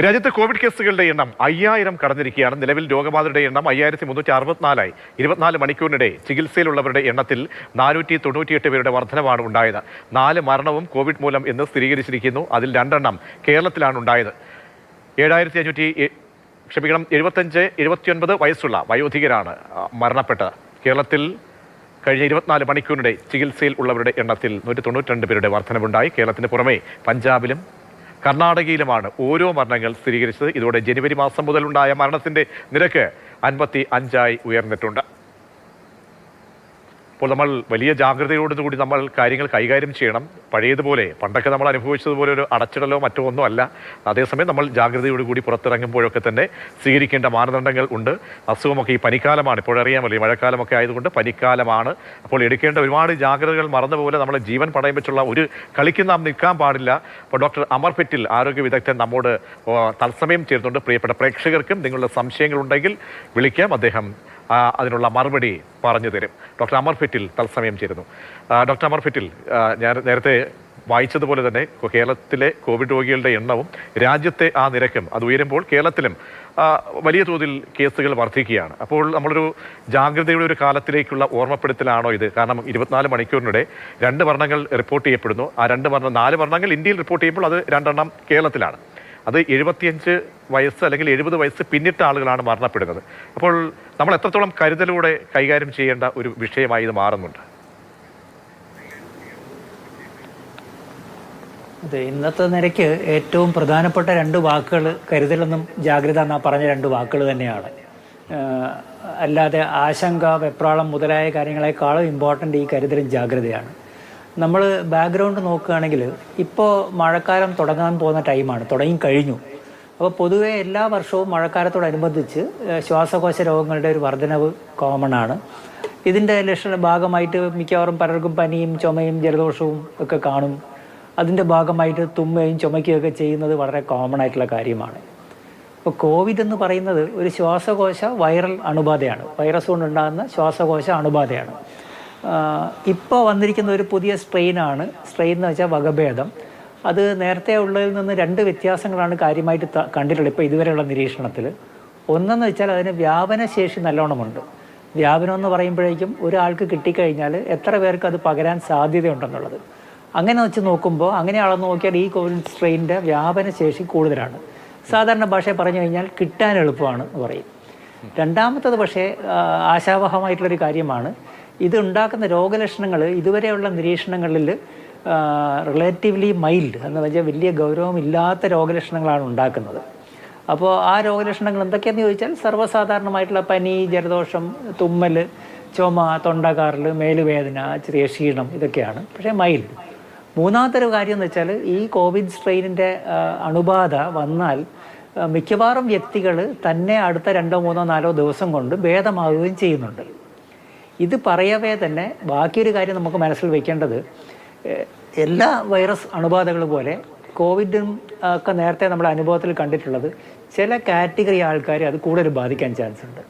രാജ്യത്ത് കോവിഡ് കേസുകളുടെ എണ്ണം അയ്യായിരം കടന്നിരിക്കുകയാണ്. നിലവിൽ രോഗബാധയുടെ എണ്ണം അയ്യായിരത്തി മുന്നൂറ്റി അറുപത്തിനാലായി. ഇരുപത്തിനാല് മണിക്കൂറിനിടെ ചികിത്സയിലുള്ളവരുടെ എണ്ണത്തിൽ നാനൂറ്റി തൊണ്ണൂറ്റിയെട്ട് പേരുടെ വർധനമാണ് ഉണ്ടായത്. നാല് മരണവും കോവിഡ് മൂലം എന്ന് സ്ഥിരീകരിച്ചിരിക്കുന്നു. അതിൽ രണ്ടെണ്ണം കേരളത്തിലാണ് ഉണ്ടായത്. ഏഴായിരത്തി അഞ്ഞൂറ്റി ക്ഷമിക്കണം എഴുപത്തഞ്ച് എഴുപത്തിയൊൻപത് വയസ്സുള്ള വയോധികരാണ് മരണപ്പെട്ടത്. കേരളത്തിൽ കഴിഞ്ഞ ഇരുപത്തിനാല് മണിക്കൂറിനിടെ ചികിത്സയിൽ ഉള്ളവരുടെ എണ്ണത്തിൽ നൂറ്റി തൊണ്ണൂറ്റി പേരുടെ വർധനവുണ്ടായി. കേരളത്തിന് പുറമെ പഞ്ചാബിലും കർണാടകയിലുമാണ് ഓരോ മരണങ്ങൾ സ്ഥിരീകരിച്ചത്. ഇതോടെ ജനുവരി മാസം മുതലുണ്ടായ മരണത്തിന്റെ നിരക്ക് അൻപത്തി അഞ്ചായി ഉയർന്നിട്ടുണ്ട്. അപ്പോൾ നമ്മൾ വലിയ ജാഗ്രതയോടുകൂടി നമ്മൾ കാര്യങ്ങൾ കൈകാര്യം ചെയ്യണം. പഴയതുപോലെ പണ്ടൊക്കെ നമ്മൾ അനുഭവിച്ചതുപോലെ ഒരു അടച്ചിടലോ മറ്റോ ഒന്നും അല്ല. അതേസമയം നമ്മൾ ജാഗ്രതയോടുകൂടി പുറത്തിറങ്ങുമ്പോഴൊക്കെ തന്നെ സ്വീകരിക്കേണ്ട മാനദണ്ഡങ്ങൾ ഉണ്ട്. അസുഖമൊക്കെ ഈ പനിക്കാലമാണ്. ഇപ്പോഴറിയാമല്ലോ ഈ മഴക്കാലമൊക്കെ ആയതുകൊണ്ട് പനിക്കാലമാണ്. അപ്പോൾ എടുക്കേണ്ട ഒരുപാട് ജാഗ്രതകൾ മറന്നുപോലെ നമ്മളെ ജീവൻ പടയം വെച്ചുള്ള ഒരു കളിക്ക് നാം നിൽക്കാൻ പാടില്ല. അപ്പോൾ ഡോക്ടർ അമർ പെറ്റിൽ ആരോഗ്യ വിദഗ്ധൻ നമ്മോട് തത്സമയം ചേർന്നുണ്ട് പ്രിയപ്പെട്ട പ്രേക്ഷകർക്കും നിങ്ങളുടെ സംശയങ്ങളുണ്ടെങ്കിൽ വിളിക്കാം. അദ്ദേഹം അതിനുള്ള മറുപടി പറഞ്ഞു തരും. ഡോക്ടർ അമർ ഫിറ്റിൽ തത്സമയം ചേരുന്നു. ഡോക്ടർ അമർ ഫിറ്റിൽ ഞാൻ നേരത്തെ വായിച്ചതുപോലെ തന്നെ കേരളത്തിലെ കോവിഡ് രോഗികളുടെ എണ്ണവും രാജ്യത്തെ ആ നിരക്കും അത് ഉയരുമ്പോൾ കേരളത്തിലും വലിയ തോതിൽ കേസുകൾ വർദ്ധിക്കുകയാണ്. അപ്പോൾ നമ്മളൊരു ജാഗ്രതയുടെ ഒരു കാലത്തിലേക്കുള്ള ഓർമ്മപ്പെടുത്തലാണോ ഇത്? കാരണം ഇരുപത്തിനാല് മണിക്കൂറിനിടെ രണ്ട് വർണങ്ങൾ റിപ്പോർട്ട് ചെയ്യപ്പെടുന്നു. ആ രണ്ട് മരണം നാല് വർണങ്ങൾ ഇന്ത്യയിൽ റിപ്പോർട്ട് ചെയ്യുമ്പോൾ അത് രണ്ടെണ്ണം കേരളത്തിലാണ്. അത് എഴുപത്തിയഞ്ച് വയസ്സ് അല്ലെങ്കിൽ എഴുപത് വയസ്സ് പിന്നിട്ട ആളുകളാണ് മരണപ്പെടുന്നത്. അപ്പോൾ നമ്മൾ എത്രത്തോളം കരുതലൂടെ കൈകാര്യം ചെയ്യേണ്ട ഒരു വിഷയമായി ഇത് മാറുന്നുണ്ട്? അതെ ഇന്നത്തെ നിരക്ക് ഏറ്റവും പ്രധാനപ്പെട്ട രണ്ട് വാക്കുകൾ കരുതലെന്നും ജാഗ്രത എന്നാ പറഞ്ഞ രണ്ട് വാക്കുകൾ തന്നെയാണ്. അല്ലാതെ ആശങ്ക വെപ്രാളം മുതലായ കാര്യങ്ങളെക്കാളും ഇമ്പോർട്ടന്റ് ഈ കരുതലും ജാഗ്രതയാണ്. നമ്മൾ ബാക്ക്ഗ്രൗണ്ട് നോക്കുകയാണെങ്കിൽ ഇപ്പോൾ മഴക്കാലം തുടങ്ങാൻ പോകുന്ന ടൈമാണ് തുടങ്ങി കഴിഞ്ഞു. അപ്പോൾ പൊതുവെ എല്ലാ വർഷവും മഴക്കാലത്തോടനുബന്ധിച്ച് ശ്വാസകോശ രോഗങ്ങളുടെ ഒരു വർധനവ് കോമൺ ആണ്. ഇതിന്റെ ലക്ഷണ ഭാഗമായിട്ട് മിക്കവാറും പലർക്കും പനിയും ചുമയും ജലദോഷവും ഒക്കെ കാണും. അതിന്റെ ഭാഗമായിട്ട് തുമ്മയും ചുമയ്ക്കുകയൊക്കെ ചെയ്യുന്നത് വളരെ കോമൺ ആയിട്ടുള്ള കാര്യമാണ്. ഇപ്പോൾ കോവിഡ് എന്ന് പറയുന്നത് ഒരു ശ്വാസകോശ വൈറൽ അണുബാധയാണ്. വൈറസ് കൊണ്ടുണ്ടാകുന്ന ശ്വാസകോശ അണുബാധയാണ്. ഇപ്പോൾ വന്നിരിക്കുന്ന ഒരു പുതിയ സ്ട്രെയിനാണ് സ്ട്രെയിൻ എന്ന് വെച്ചാൽ വകഭേദം. അത് നേരത്തെ ഉള്ളതിൽ നിന്ന് രണ്ട് വ്യത്യാസങ്ങളാണ് കാര്യമായിട്ട് കണ്ടിട്ടുള്ളത് ഇപ്പോൾ ഇതുവരെയുള്ള നിരീക്ഷണത്തിൽ ഒന്നെന്ന് വെച്ചാൽ അതിന് വ്യാപനശേഷി നല്ലോണമുണ്ട്. വ്യാപനം എന്ന് പറയുമ്പോഴേക്കും ഒരാൾക്ക് കിട്ടിക്കഴിഞ്ഞാൽ എത്ര പേർക്ക് അത് പകരാൻ സാധ്യതയുണ്ടെന്നുള്ളത്. അങ്ങനെ വെച്ച് നോക്കുമ്പോൾ അങ്ങനെ അളന്ന് നോക്കിയാൽ ഈ കോവിഡ് സ്ട്രെയിനിന്റെ വ്യാപനശേഷി കൂടുതലാണ്. സാധാരണ ഭാഷ പറഞ്ഞു കഴിഞ്ഞാൽ കിട്ടാൻ എളുപ്പമാണ് എന്ന് പറയും. രണ്ടാമത്തത് പക്ഷേ ആശാവഹമായിട്ടുള്ളൊരു കാര്യമാണ്. ഇത് ഉണ്ടാക്കുന്ന രോഗലക്ഷണങ്ങൾ ഇതുവരെയുള്ള നിരീക്ഷണങ്ങളിൽ റിലേറ്റീവ്ലി മൈൽഡ് എന്ന് വെച്ചാൽ വലിയ ഗൗരവമില്ലാത്ത രോഗലക്ഷണങ്ങളാണ് ഉണ്ടാക്കുന്നത്. അപ്പോൾ ആ രോഗലക്ഷണങ്ങൾ എന്തൊക്കെയാണെന്ന് ചോദിച്ചാൽ സർവസാധാരണമായിട്ടുള്ള പനി ജലദോഷം തുമ്മൽ ചുമ തൊണ്ടകാറൽ മേലുവേദന ചെറിയ ക്ഷീണം ഇതൊക്കെയാണ്. പക്ഷേ മൈൽഡ് മൂന്നാമത്തെ ഒരു കാര്യം എന്ന് വെച്ചാൽ ഈ കോവിഡ് സ്ട്രെയിനിന്റെ അണുബാധ വന്നാൽ മിക്കവാറും വ്യക്തികൾ തന്നെ അടുത്ത രണ്ടോ മൂന്നോ നാലോ ദിവസം കൊണ്ട് ഭേദമാവുകയും ചെയ്യുന്നുണ്ട്. ഇത് പറയവേ തന്നെ ബാക്കിയൊരു കാര്യം നമുക്ക് മനസ്സിൽ വെക്കേണ്ടത് എല്ലാ വൈറസ് അണുബാധകൾ പോലെ കോവിഡും ഒക്കെ നേരത്തെ നമ്മുടെ അനുഭവത്തിൽ കണ്ടിട്ടുള്ളത് ചില കാറ്റഗറി ആൾക്കാരെ അത് കൂടുതൽ ബാധിക്കാൻ ചാൻസ് ഉണ്ട്.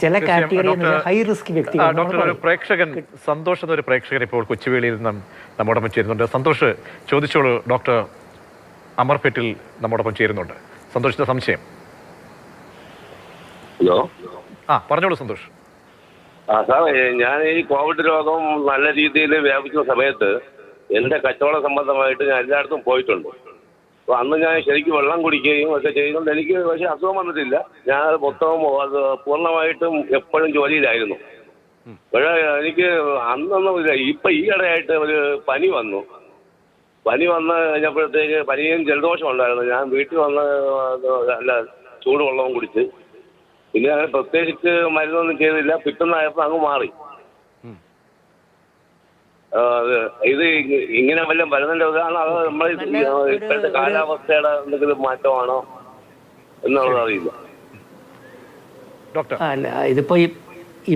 ചില കാറ്റഗറി ഹൈ റിസ്ക് വ്യക്തി വ്യക്തികൾ ഡോക്ടർ പ്രേക്ഷകൻ സന്തോഷ് എന്നൊരു പ്രേക്ഷകൻ ഇപ്പോൾ കൊച്ചുവേളിയിൽ നിന്നും നമ്മോടൊപ്പം ചേരുന്നുണ്ട്. സന്തോഷ് ചോദിച്ചോളൂ ഡോക്ടർ അമർ പെറ്റിൽ നമ്മോടൊപ്പം ചേരുന്നുണ്ട്. സന്തോഷിന്റെ സംശയം? ഹലോ? ആ പറഞ്ഞോളൂ സന്തോഷ്. ആ സാർ ഞാൻ ഈ കോവിഡ് രോഗം നല്ല രീതിയിൽ വ്യാപിച്ച സമയത്ത് എന്റെ കച്ചവട സംബന്ധമായിട്ട് ഞാൻ എല്ലായിടത്തും പോയിട്ടുണ്ട്. അപ്പോൾ അന്ന് ഞാൻ ശരിക്കും വെള്ളം കുടിക്കുകയും ഒക്കെ ചെയ്യുന്നുണ്ട് എനിക്ക് പക്ഷേ അസുഖം വന്നിട്ടില്ല. ഞാൻ മൊത്തം അത് പൂർണമായിട്ടും എപ്പോഴും ജോലിയിലായിരുന്നു. പക്ഷേ എനിക്ക് അന്നൊന്നും ഇല്ല. ഇപ്പം ഈ ഇടയായിട്ട് ഒരു പനി വന്നു. പനി വന്ന് കഴിഞ്ഞപ്പോഴത്തേക്ക് പനിയും ജലദോഷം ഉണ്ടായിരുന്നു. ഞാൻ വീട്ടിൽ വന്ന് അല്ല ചൂടുവെള്ളവും കുടിച്ച് പിന്നെ അങ്ങനെ പ്രത്യേകിച്ച് മരുന്നൊന്നും ചെയ്തില്ല. പിറ്റുന്നായപ്പോൾ അങ്ങ് മാറി. ആ, ഇത് ഇങ്ങനെ വല്ല മരുന്നിന്റെ ഇതാണോ? അതോ നമ്മൾ ഇപ്പോഴത്തെ കാലാവസ്ഥയുടെ എന്തെങ്കിലും മാറ്റമാണോ എന്നുള്ളത് അറിയില്ല. ഡോക്ടർ. അല്ല ഇതിപ്പോ ഇപ്പോൾ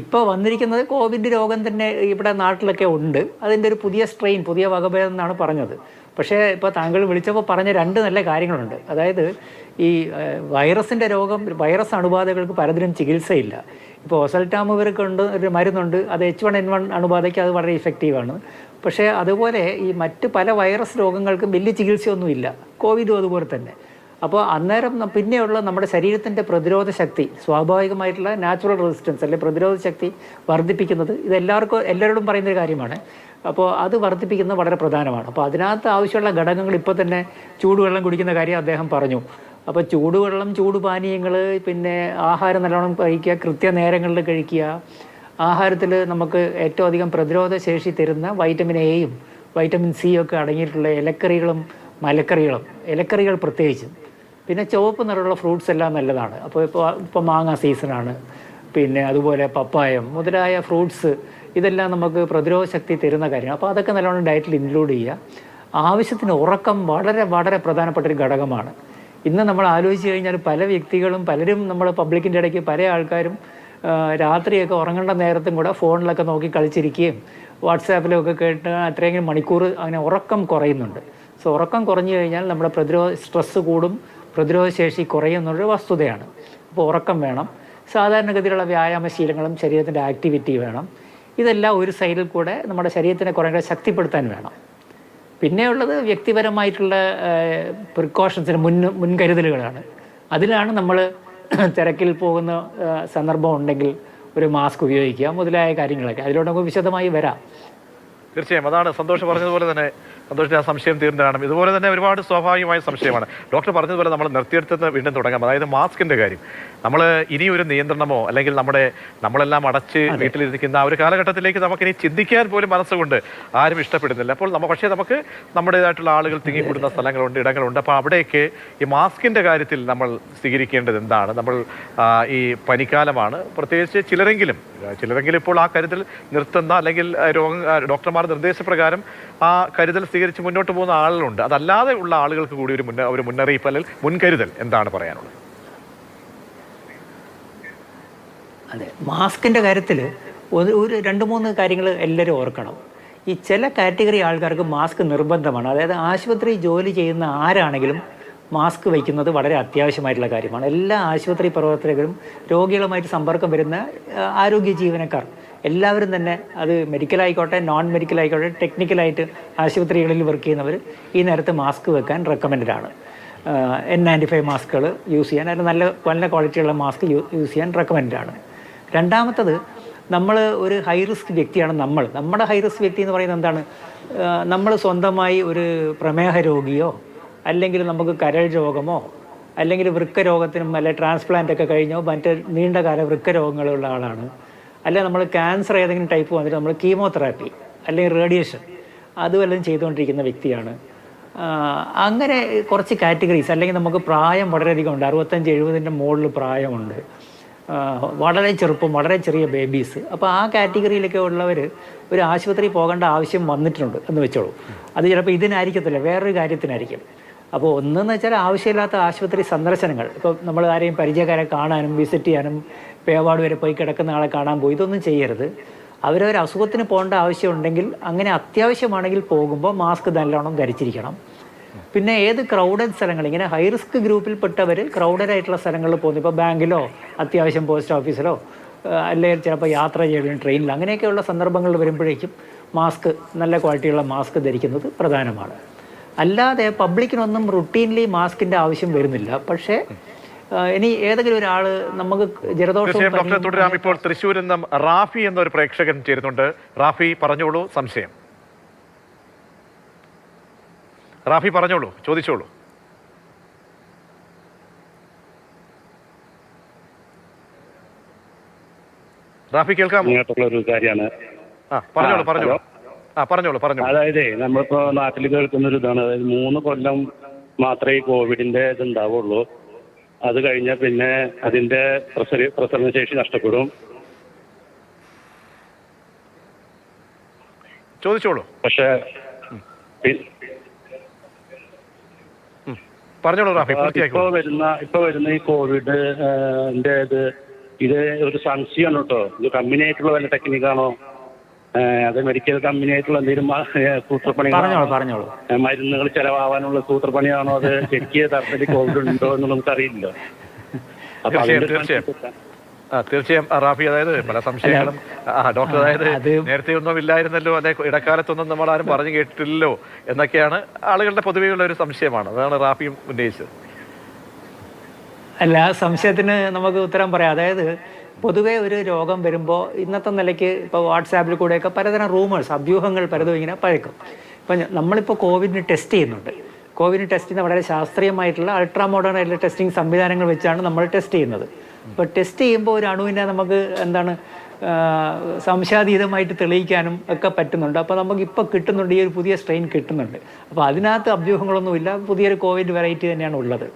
ഇപ്പൊ വന്നിരിക്കുന്നത് കോവിഡ് രോഗം തന്നെ ഇവിടെ നാട്ടിലൊക്കെ ഉണ്ട്. അതിന്റെ ഒരു പുതിയ സ്ട്രെയിൻ പുതിയ വകഭേദം എന്നാണ് പറഞ്ഞത്. പക്ഷേ ഇപ്പോൾ താങ്കൾ വിളിച്ചപ്പോൾ പറഞ്ഞ രണ്ട് നല്ല കാര്യങ്ങളുണ്ട്. അതായത് ഈ വൈറസിന്റെ രോഗം വൈറസ് അണുബാധകൾക്ക് പലതിനും ചികിത്സയില്ല. ഇപ്പോൾ ഒസൽറ്റാമുവർക്ക് ഉണ്ട് ഒരു മരുന്നുണ്ട് അത് എച്ച് വൺ എൻ വൺ അണുബാധയ്ക്ക് അത് വളരെ ഇഫക്റ്റീവാണ് പക്ഷേ അതുപോലെ ഈ മറ്റ് പല വൈറസ് രോഗങ്ങൾക്കും വലിയ ചികിത്സയൊന്നുമില്ല. കോവിഡും അതുപോലെ തന്നെ. അപ്പോൾ അന്നേരം പിന്നെയുള്ള നമ്മുടെ ശരീരത്തിന്റെ പ്രതിരോധ ശക്തി സ്വാഭാവികമായിട്ടുള്ള നാച്ചുറൽ റെസിസ്റ്റൻസ് അല്ലെങ്കിൽ പ്രതിരോധ ശക്തി വർദ്ധിപ്പിക്കുന്നത് ഇത് എല്ലാവർക്കും എല്ലാവരോടും പറയുന്നൊരു കാര്യമാണ്. അപ്പോൾ അത് വർദ്ധിപ്പിക്കുന്നത് വളരെ പ്രധാനമാണ്. അപ്പോൾ അതിനകത്ത് ആവശ്യമുള്ള ഘടകങ്ങൾ ഇപ്പോൾ തന്നെ ചൂടുവെള്ളം കുടിക്കുന്ന കാര്യം അദ്ദേഹം പറഞ്ഞു. അപ്പോൾ ചൂടുവെള്ളം ചൂടുപാനീയങ്ങൾ പിന്നെ ആഹാരം നല്ലോണം കഴിക്കുക കൃത്യനേരങ്ങളിൽ കഴിക്കുക. ആഹാരത്തിൽ നമുക്ക് ഏറ്റവും അധികം പ്രതിരോധ ശേഷി തരുന്ന വൈറ്റമിൻ എയും വൈറ്റമിൻ സി ഒക്കെ അടങ്ങിയിട്ടുള്ള ഇലക്കറികളും മലക്കറികളും. ഇലക്കറികൾ പ്രത്യേകിച്ചും. പിന്നെ ചുവപ്പ് നിറമുള്ള ഫ്രൂട്ട്സ് എല്ലാം നല്ലതാണ്. അപ്പോൾ ഇപ്പോൾ ഇപ്പോൾ മാങ്ങ സീസണാണ് പിന്നെ അതുപോലെ പപ്പായം മുതലായ ഫ്രൂട്ട്സ് ഇതെല്ലാം നമുക്ക് പ്രതിരോധ ശക്തി തരുന്ന കാര്യമാണ്. അപ്പോൾ അതൊക്കെ നല്ലോണം ഡയറ്റിൽ ഇൻക്ലൂഡ് ചെയ്യുക. ആവശ്യത്തിന് ഉറക്കം വളരെ വളരെ പ്രധാനപ്പെട്ട ഒരു ഘടകമാണ്. ഇന്ന് നമ്മൾ ആലോചിച്ച് കഴിഞ്ഞാൽ പല വ്യക്തികളും പലരും നമ്മൾ പബ്ലിക്കിന്റെ ഇടയ്ക്ക് പല ആൾക്കാരും രാത്രിയൊക്കെ ഉറങ്ങേണ്ട നേരത്തും കൂടെ ഫോണിലൊക്കെ നോക്കി കളിച്ചിരിക്കുകയും വാട്സാപ്പിലൊക്കെ കേട്ട് അത്രയെങ്കിലും മണിക്കൂർ അങ്ങനെ ഉറക്കം കുറയുന്നുണ്ട്. സോ ഉറക്കം കുറഞ്ഞു കഴിഞ്ഞാൽ നമ്മുടെ പ്രതിരോധ സ്ട്രെസ്സ് കൂടും പ്രതിരോധശേഷി കുറയും എന്നുള്ളൊരു വസ്തുതയാണ്. അപ്പോൾ ഉറക്കം വേണം. സാധാരണഗതിയിലുള്ള വ്യായാമശീലങ്ങളും ശരീരത്തിന്റെ ആക്ടിവിറ്റി വേണം. ഇതെല്ലാം ഒരു സൈഡിൽ കൂടെ നമ്മുടെ ശരീരത്തിനെ കുറേ കൂടെ ശക്തിപ്പെടുത്താൻ വേണം. പിന്നെയുള്ളത് വ്യക്തിപരമായിട്ടുള്ള പ്രിക്കോഷൻസിന് മുൻ മുൻകരുതലുകളാണ്. അതിലാണ് നമ്മൾ തിരക്കിൽ പോകുന്ന സന്ദർഭം ഉണ്ടെങ്കിൽ ഒരു മാസ്ക് ഉപയോഗിക്കുക മുതലായ കാര്യങ്ങളൊക്കെ. അതിലൂടെ നമുക്ക് വിശദമായി വരാം. തീർച്ചയായും. അതാണ് സന്തോഷം പറഞ്ഞതുപോലെ തന്നെ. സന്തോഷിന്റെ ആ സംശയം തീർന്നതാണ്. ഇതുപോലെ തന്നെ ഒരുപാട് സ്വാഭാവികമായ സംശയമാണ്. ഡോക്ടർ പറഞ്ഞതുപോലെ നമ്മൾ നിർത്തിയെടുത്ത് വീണ്ടും തുടങ്ങാം. അതായത് മാസ്കിന്റെ കാര്യം. നമ്മൾ ഇനി ഒരു നിയന്ത്രണമോ അല്ലെങ്കിൽ നമ്മുടെ നമ്മളെല്ലാം അടച്ച് വീട്ടിലിരിക്കുന്ന ആ ഒരു കാലഘട്ടത്തിലേക്ക് നമുക്കിനി ചിന്തിക്കാൻ പോലും മനസ്സുകൊണ്ട് ആരും ഇഷ്ടപ്പെടുന്നില്ല. അപ്പോൾ നമ്മൾ പക്ഷേ നമുക്ക് നമ്മുടേതായിട്ടുള്ള ആളുകൾ തിങ്ങിക്കൂടുന്ന സ്ഥലങ്ങളുണ്ട് ഇടങ്ങളുണ്ട്. അപ്പോൾ അവിടെയൊക്കെ ഈ മാസ്കിന്റെ കാര്യത്തിൽ നമ്മൾ സ്വീകരിക്കേണ്ടത് എന്താണ്? നമ്മൾ ഈ പനിക്കാലമാണ്. പ്രത്യേകിച്ച് ചിലരെങ്കിലും ചിലരെങ്കിലും ഇപ്പോൾ ആ കരുതൽ നിർത്തുന്ന അല്ലെങ്കിൽ രോഗ ഡോക്ടർമാരുടെ ഡോക്ടർമാർ നിർദ്ദേശപ്രകാരം ആ കരുതൽ സ്വീകരിച്ച് മുന്നോട്ട് പോകുന്ന ആളുകളുണ്ട്. അതല്ലാതെ ഉള്ള ആളുകൾക്ക് കൂടി ഒരു മുന്ന ഒരു മുന്നറിയിപ്പ് അല്ലെങ്കിൽ മുൻകരുതൽ എന്താണ് പറയാനുള്ളത്? അതെ. മാസ്കിന്റെ കാര്യത്തിൽ ഒരു രണ്ട് മൂന്ന് കാര്യങ്ങൾ എല്ലാവരും ഓർക്കണം. ഈ ചില കാറ്റഗറി ആൾക്കാർക്ക് മാസ്ക് നിർബന്ധമാണ്. അതായത് ആശുപത്രി ജോലി ചെയ്യുന്ന ആരാണെങ്കിലും മാസ്ക് വയ്ക്കുന്നത് വളരെ അത്യാവശ്യമായിട്ടുള്ള കാര്യമാണ്. എല്ലാ ആശുപത്രി പ്രവർത്തകരും രോഗികളുമായിട്ട് സമ്പർക്കം വരുന്ന ആരോഗ്യ ജീവനക്കാർ. എല്ലാവരും തന്നെ അത് മെഡിക്കൽ മെഡിക്കലായിക്കോട്ടെ നോൺ മെഡിക്കൽ മെഡിക്കലായിക്കോട്ടെ ടെക്നിക്കലായിട്ട് ആശുപത്രികളിൽ വർക്ക് ചെയ്യുന്നവർ ഈ നേരത്ത് മാസ്ക് വെക്കാൻ റെക്കമെൻഡഡ് ആണ്. എൻ നയന്റി ഫൈവ് മാസ്കുകൾ യൂസ് ചെയ്യാൻ അതിന് നല്ല നല്ല ക്വാളിറ്റിയുള്ള മാസ്ക് യൂസ് ചെയ്യാൻ റെക്കമെൻഡ് ആണ്. രണ്ടാമത്തത് നമ്മൾ ഒരു ഹൈ റിസ്ക് വ്യക്തിയാണ് നമ്മൾ. നമ്മുടെ ഹൈ റിസ്ക് വ്യക്തി എന്ന് പറയുന്നത് എന്താണ്? നമ്മൾ സ്വന്തമായി ഒരു പ്രമേഹ രോഗിയോ അല്ലെങ്കിൽ നമുക്ക് കരൾ രോഗമോ അല്ലെങ്കിൽ വൃക്ക രോഗത്തിനും അല്ലെങ്കിൽ ട്രാൻസ്പ്ലാന്റ് ഒക്കെ കഴിഞ്ഞോ മറ്റേ നീണ്ടകാല വൃക്ക രോഗങ്ങളുള്ള ആളാണ്. അല്ലെ നമ്മൾ ക്യാൻസർ ഏതെങ്കിലും ടൈപ്പ് വന്നിട്ട് നമ്മൾ കീമോതെറാപ്പി അല്ലെങ്കിൽ റേഡിയേഷൻ അത് വല്ലതും ചെയ്തുകൊണ്ടിരിക്കുന്ന വ്യക്തിയാണ്. അങ്ങനെ കുറച്ച് കാറ്റഗറീസ് അല്ലെങ്കിൽ നമുക്ക് പ്രായം വളരെയധികം ഉണ്ട്. അറുപത്തഞ്ച് എഴുപതിന്റെ മുകളിൽ പ്രായമുണ്ട്. വളരെ ചെറുപ്പം വളരെ ചെറിയ ബേബീസ് അപ്പോൾ ആ കാറ്റഗറിയിലൊക്കെ ഉള്ളവർ ഒരു ആശുപത്രി പോകേണ്ട ആവശ്യം വന്നിട്ടുണ്ട് എന്ന് വെച്ചോളൂ. അത് ചിലപ്പോൾ ഇതിനായിരിക്കത്തില്ല. വേറൊരു കാര്യത്തിനായിരിക്കും. അപ്പോൾ ഒന്നെന്ന് വെച്ചാൽ ആവശ്യമില്ലാത്ത ആശുപത്രി സന്ദർശനങ്ങൾ. ഇപ്പോൾ നമ്മൾ ആരെയും പരിചയക്കാരെ കാണാനും വിസിറ്റ് ചെയ്യാനും പേവാട് വരെ പോയി കിടക്കുന്ന ആളെ കാണാൻ പോയി ഇതൊന്നും ചെയ്യരുത്. അവരൊരു അസുഖത്തിന് പോകേണ്ട ആവശ്യമുണ്ടെങ്കിൽ അങ്ങനെ അത്യാവശ്യമാണെങ്കിൽ പോകുമ്പോൾ മാസ്ക് നല്ലോണം ധരിച്ചിരിക്കണം. പിന്നെ ഏത് ക്രൗഡഡ് സ്ഥലങ്ങൾ? ഇങ്ങനെ ഹൈ റിസ്ക് ഗ്രൂപ്പിൽപ്പെട്ടവർ ക്രൗഡഡ് ആയിട്ടുള്ള സ്ഥലങ്ങളിൽ പോകുന്നു. ഇപ്പോൾ ബാങ്കിലോ അത്യാവശ്യം പോസ്റ്റ് ഓഫീസിലോ അല്ലെങ്കിൽ ചിലപ്പോൾ യാത്ര ചെയ്യുന്ന ട്രെയിനിൽ അങ്ങനെയൊക്കെയുള്ള സന്ദർഭങ്ങൾ വരുമ്പോഴേക്കും മാസ്ക് നല്ല ക്വാളിറ്റിയുള്ള മാസ്ക് ധരിക്കുന്നത് പ്രധാനമാണ്. അല്ലാതെ പബ്ലിക്കിനൊന്നും റുട്ടീൻലി മാസ്കിന്റെ ആവശ്യം വരുന്നില്ല. പക്ഷേ ഇനി ഏതെങ്കിലും ഒരാൾ നമുക്ക് ജലദോഷം തുടരാം. ഇപ്പോൾ തൃശ്ശൂരിൽ നിന്നും റാഫി എന്നൊരു പ്രേക്ഷകൻ ചേരുന്നുണ്ട്. റാഫി പറഞ്ഞോളൂ സംശയം. റാഫി പറഞ്ഞോളൂ ചോദിച്ചോളൂ. റാഫി കേൾക്കാം ഒരു കാര്യമാണ്. പറഞ്ഞോളൂ പറഞ്ഞോളൂ. ആ പറഞ്ഞോളൂ പറഞ്ഞോളൂ. അതായത് നമ്മളിപ്പോ നാട്ടിൽ കേൾക്കുന്ന ഒരു ഇതാണ് അതായത് മൂന്ന് കൊല്ലം മാത്രമേ ഈ കോവിഡിന്റെ ഇത് ഉണ്ടാവുള്ളൂ അത് കഴിഞ്ഞാൽ പിന്നെ അതിന്റെ പ്രസരി പ്രസരണ ശേഷി നഷ്ടപ്പെടും. ചോദിച്ചോളൂ. പക്ഷെ പറഞ്ഞോളൂ റാഫി ഇപ്പൊ വരുന്ന ഇപ്പൊ വരുന്ന ഈ കോവിഡിന്റെ ഇത് ഇത് ഒരു സംശയമാണ് കേട്ടോ. ഇത് കമ്പനി ആയിട്ടുള്ള വല്ല ടെക്നിക്കാണോ അത് മെഡിക്കൽ കമ്പനി ആയിട്ടുള്ള എന്തെങ്കിലും സൂത്രപ്പണി പറഞ്ഞോളൂ പറഞ്ഞോളൂ. മരുന്നുകൾ ചെലവാകാനുള്ള സൂത്രപ്പണിയാണോ? അത് ചെക്ക് ചെയ്ത് അർത്ഥത്തിൽ കോവിഡ് ഉണ്ടോ എന്ന് നമുക്ക് അറിയില്ല തീർച്ചയായും, ആ തീർച്ചയായും ആ, റാഫി അതായത് പല സംശയങ്ങളും ആ ഡോക്ടർ അതായത് നേരത്തെ ഒന്നും ഇല്ലായിരുന്നല്ലോ അതെ ഇടക്കാലത്തൊന്നും നമ്മൾ ആരും പറഞ്ഞു കേട്ടിട്ടില്ലല്ലോ എന്നൊക്കെയാണ് ആളുകളുടെ പൊതുവെയുള്ള ഒരു സംശയമാണ്. അതാണ് റാഫിയും ഉന്നയിച്ചത്. അല്ല ആ സംശയത്തിന് നമുക്ക് ഉത്തരം പറയാം. അതായത് പൊതുവേ ഒരു രോഗം വരുമ്പോൾ ഇന്നത്തെ നിലയ്ക്ക് ഇപ്പോൾ വാട്സാപ്പിൽ കൂടെയൊക്കെ പലതരം റൂമേഴ്സ് അഭ്യൂഹങ്ങൾ പലതും ഇങ്ങനെ പഴക്കും. ഇപ്പം നമ്മളിപ്പോൾ കോവിഡിന് ടെസ്റ്റ് ചെയ്യുന്നുണ്ട്. കോവിഡിന് ടെസ്റ്റ് ചെയ്യുന്ന വളരെ ശാസ്ത്രീയമായിട്ടുള്ള അൾട്രാ മോഡേൺ ആയിട്ടുള്ള ടെസ്റ്റിംഗ് സംവിധാനങ്ങൾ വെച്ചാണ് നമ്മൾ ടെസ്റ്റ് ചെയ്യുന്നത്. അപ്പോൾ ടെസ്റ്റ് ചെയ്യുമ്പോൾ ഒരു അണുവിനെ നമുക്ക് എന്താണ് സംശയാതീതമായിട്ട് തെളിയിക്കാനും ഒക്കെ പറ്റുന്നുണ്ട്. അപ്പോൾ നമുക്ക് ഇപ്പോൾ കിട്ടുന്നുണ്ട് ഈ ഒരു പുതിയ സ്ട്രെയിൻ കിട്ടുന്നുണ്ട്. അപ്പോൾ അതിനകത്ത് അഭ്യൂഹങ്ങളൊന്നുമില്ല. പുതിയൊരു കോവിഡ് വെറൈറ്റി തന്നെയാണ് ഉള്ളത്.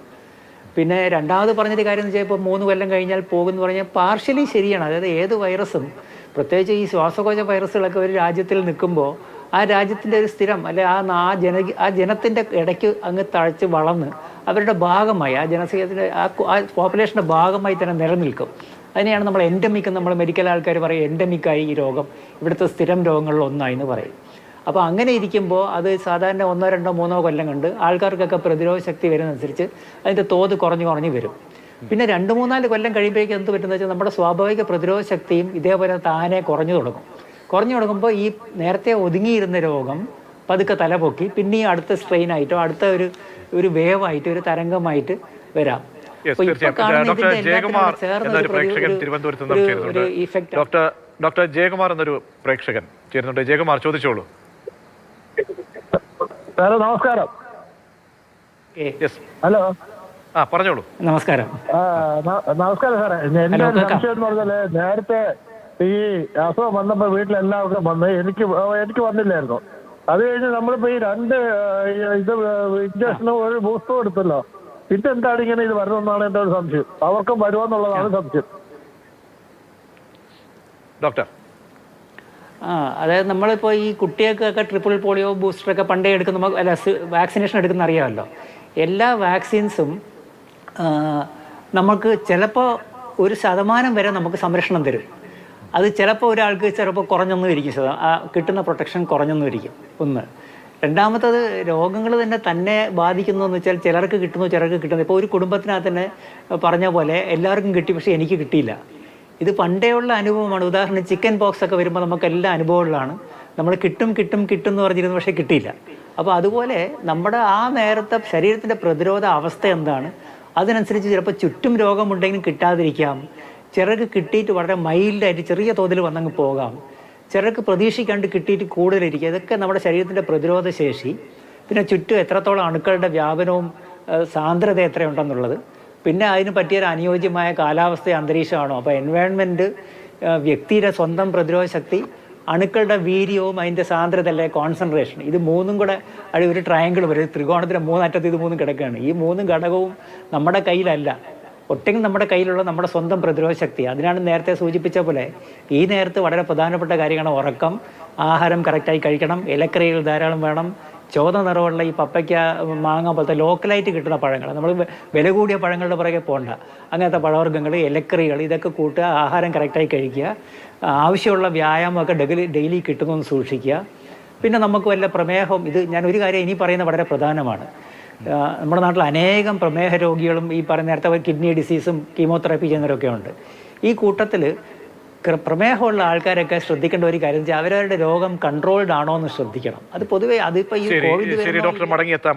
പിന്നെ രണ്ടാമത് പറഞ്ഞൊരു കാര്യം എന്ന് വെച്ചാൽ ഇപ്പോൾ മൂന്ന് കൊല്ലം കഴിഞ്ഞാൽ പോകുമെന്ന് പറഞ്ഞാൽ പാർഷ്യലി ശരിയാണ്. അതായത് ഏത് വൈറസും പ്രത്യേകിച്ച് ഈ ശ്വാസകോശ വൈറസുകളൊക്കെ ഒരു രാജ്യത്തിൽ നിൽക്കുമ്പോൾ ആ രാജ്യത്തിന്റെ ഒരു സ്ഥിരം അല്ലെ ആ ആ ജന ആ ജനത്തിന്റെ ഇടയ്ക്ക് അങ്ങ് തഴച്ച് വളർന്ന് അവരുടെ ഭാഗമായി ആ ജനസംഖ്യത്തിന്റെ ആ പോപ്പുലേഷന്റെ ഭാഗമായി തന്നെ നിലനിൽക്കും. അതിനെയാണ് നമ്മൾ എൻഡമിക് നമ്മൾ മെഡിക്കൽ ആൾക്കാർ പറയും. എൻഡമിക്കായി ഈ രോഗം. ഇവിടുത്തെ സ്ഥിരം രോഗങ്ങളിൽ ഒന്നായി എന്ന് പറയും. അപ്പോൾ അങ്ങനെ ഇരിക്കുമ്പോൾ അത് സാധാരണ ഒന്നോ രണ്ടോ മൂന്നോ കൊല്ലം കണ്ട് ആൾക്കാർക്കൊക്കെ പ്രതിരോധ ശക്തി വരുന്നതനുസരിച്ച് അതിന്റെ തോത് കുറഞ്ഞു കുറഞ്ഞു വരും. പിന്നെ രണ്ട് മൂന്നാൽ കൊല്ലം കഴിയുമ്പോഴേക്കും എന്ത് പറ്റുന്നത് വെച്ചാൽ നമ്മുടെ സ്വാഭാവിക പ്രതിരോധ ശക്തിയും ഇതേപോലെ താനെ കുറഞ്ഞു തുടങ്ങും. കുറഞ്ഞു തുടങ്ങുമ്പോൾ ഈ നേരത്തെ ഒതുങ്ങിയിരുന്ന രോഗം പതുക്കെ തലപൊക്കി പിന്നെയും അടുത്ത സ്ട്രെയിൻ ആയിട്ടോ അടുത്ത ഒരു ഒരു വേവായിട്ട് ഒരു തരംഗമായിട്ട് വരാം. ഡോക്ടർ ജയകുമാർ എന്നൊരു പ്രേക്ഷകൻ തിരുവനന്തപുരത്ത് നിന്ന് ഡോക്ടർ ഡോക്ടർ ജയകുമാർ എന്നൊരു പ്രേക്ഷകൻ ചേരുന്നുണ്ട്. ജയകുമാർ ചോദിച്ചോളൂ. സാറേ നമസ്കാരം. ഹലോ. ആ പറഞ്ഞോളൂ. നമസ്കാരം. നമസ്കാരം സാറേ. എന്റെ ഹലോ, സംശയം എന്ന് പറഞ്ഞാൽ നേരത്തെ ഈ അസുഖം വന്നപ്പോ വീട്ടിലെല്ലാവർക്കും വന്ന് എനിക്ക് എനിക്ക് വന്നില്ലായിരുന്നു. അത് കഴിഞ്ഞ് നമ്മളിപ്പോ ഈ രണ്ട് ഇത് ഇഞ്ചക്ഷനും ഒരു ബൂസ്റ്ററും എടുത്തല്ലോ. എന്താണ് ഇങ്ങനെ ഇത് വരണമെന്നാണ് എന്റെ ഒരു സംശയം. അവർക്കും വരുമെന്നുള്ളതാണ് സംശയം. ഡോക്ടർ ആ അതായത് നമ്മളിപ്പോൾ ഈ കുട്ടികൾക്കൊക്കെ ട്രിപ്പിൾ പോളിയോ ബൂസ്റ്ററൊക്കെ പണ്ടേ എടുക്കുന്ന അല്ല വാക്സിനേഷൻ എടുക്കുന്ന അറിയാമല്ലോ. എല്ലാ വാക്സിൻസും നമുക്ക് ചിലപ്പോൾ ഒരു ശതമാനം വരെ നമുക്ക് സംരക്ഷണം തരും. അത് ചിലപ്പോൾ ഒരാൾക്ക് ചിലപ്പോൾ കുറഞ്ഞൊന്നും ഇരിക്കും. ശത- ആ കിട്ടുന്ന പ്രൊട്ടക്ഷൻ കുറഞ്ഞൊന്നും ഇരിക്കും. ഒന്ന്. രണ്ടാമത്തത് രോഗങ്ങൾ തന്നെ തന്നെ ബാധിക്കുന്നു എന്ന് വെച്ചാൽ ചിലർക്ക് കിട്ടുന്നു ചിലർക്ക് കിട്ടുന്നു. ഇപ്പോൾ ഒരു കുടുംബത്തിനകത്ത് തന്നെ പറഞ്ഞ പോലെ എല്ലാവർക്കും കിട്ടി പക്ഷേ എനിക്ക് കിട്ടിയില്ല. ഇത് പണ്ടേ ഉള്ള അനുഭവമാണ്. ഉദാഹരണം ചിക്കൻ ബോക്സ് ഒക്കെ വരുമ്പോൾ നമുക്ക് എല്ലാ അനുഭവങ്ങളിലാണ്. നമ്മൾ കിട്ടും കിട്ടും കിട്ടും എന്ന് പറഞ്ഞിരുന്നു പക്ഷേ കിട്ടിയില്ല. അപ്പോൾ അതുപോലെ നമ്മുടെ ആ നേരത്തെ ശരീരത്തിന്റെ പ്രതിരോധ അവസ്ഥ എന്താണ്? അതിനനുസരിച്ച് ചിലപ്പോൾ ചുറ്റും രോഗമുണ്ടെങ്കിലും കിട്ടാതിരിക്കാം. ചിലർക്ക് കിട്ടിയിട്ട് വളരെ മൈൽഡായിട്ട് ചെറിയ തോതിൽ വന്നങ്ങ് പോകാം. ചിലർക്ക് പ്രതീക്ഷിക്കാണ്ട് കിട്ടിയിട്ട് കൂടുതലിരിക്കുക. ഇതൊക്കെ നമ്മുടെ ശരീരത്തിന്റെ പ്രതിരോധ ശേഷി പിന്നെ ചുറ്റും എത്രത്തോളം അണുക്കളുടെ വ്യാപനവും സാന്ദ്രത എത്രയുണ്ടെന്നുള്ളത്. പിന്നെ അതിന് പറ്റിയ ഒരു അനുയോജ്യമായ കാലാവസ്ഥ അന്തരീക്ഷമാണോ? അപ്പോൾ എൻവയോൺമെന്റ് വ്യക്തിയുടെ സ്വന്തം പ്രതിരോധ ശക്തി അണുക്കളുടെ വീര്യവും അതിന്റെ സാന്ദ്രത അല്ലെ കോൺസെൻട്രേഷൻ ഇത് മൂന്നും കൂടെ അടി ഒരു ട്രയാങ്കിൾ വരും. ത്രികോണത്തിന്റെ മൂന്നറ്റത്ത് ഇത് മൂന്നും കിടക്കുകയാണ്. ഈ മൂന്നും ഘടകവും നമ്മുടെ കയ്യിലല്ല. ഒട്ടെങ്കിലും നമ്മുടെ കയ്യിലുള്ള നമ്മുടെ സ്വന്തം പ്രതിരോധ ശക്തി. അതിനാണ് നേരത്തെ സൂചിപ്പിച്ച പോലെ ഈ നേരത്ത് വളരെ പ്രധാനപ്പെട്ട കാര്യമാണ് ഉറക്കം. ആഹാരം കറക്റ്റായി കഴിക്കണം. ഇലക്കറികൾ ധാരാളം വേണം. ചോദ നിറവുള്ള ഈ പപ്പയ്ക്ക മാങ്ങ പോലത്തെ ലോക്കലായിട്ട് കിട്ടുന്ന പഴങ്ങൾ. നമ്മൾ വില കൂടിയ പഴങ്ങളുടെ പുറകെ പോകണ്ട അങ്ങനത്തെ പഴവർഗങ്ങൾ ഇലക്കറികൾ ഇതൊക്കെ കൂട്ടുക ആഹാരം കറക്റ്റായി കഴിക്കുക. ആവശ്യമുള്ള വ്യായാമമൊക്കെ ഡെയിലി ഡെയിലി കിട്ടുമെന്ന് സൂക്ഷിക്കുക. പിന്നെ നമുക്ക് വല്ല പ്രമേഹം ഇത് ഞാൻ ഒരു കാര്യം ഇനി പറയുന്നത് വളരെ പ്രധാനമാണ്. നമ്മുടെ നാട്ടിൽ അനേകം പ്രമേഹ രോഗികളും ഈ പറയുന്ന നേരത്തെ കിഡ്നി ഡിസീസും കീമോതെറാപ്പി ചെയ്യുന്നവരൊക്കെ ഉണ്ട്. ഈ കൂട്ടത്തിൽ പ്രമേഹമുള്ള ആൾക്കാരൊക്കെ ശ്രദ്ധിക്കേണ്ട ഒരു കാര്യം അവരവരുടെ രോഗം കൺട്രോൾഡ് ആണോ എന്ന് ശ്രദ്ധിക്കണം. അത് പൊതുവേ അതിപ്പോ ഈ കോവിഡ് ഡോക്ടർ മടങ്ങിയെത്താം.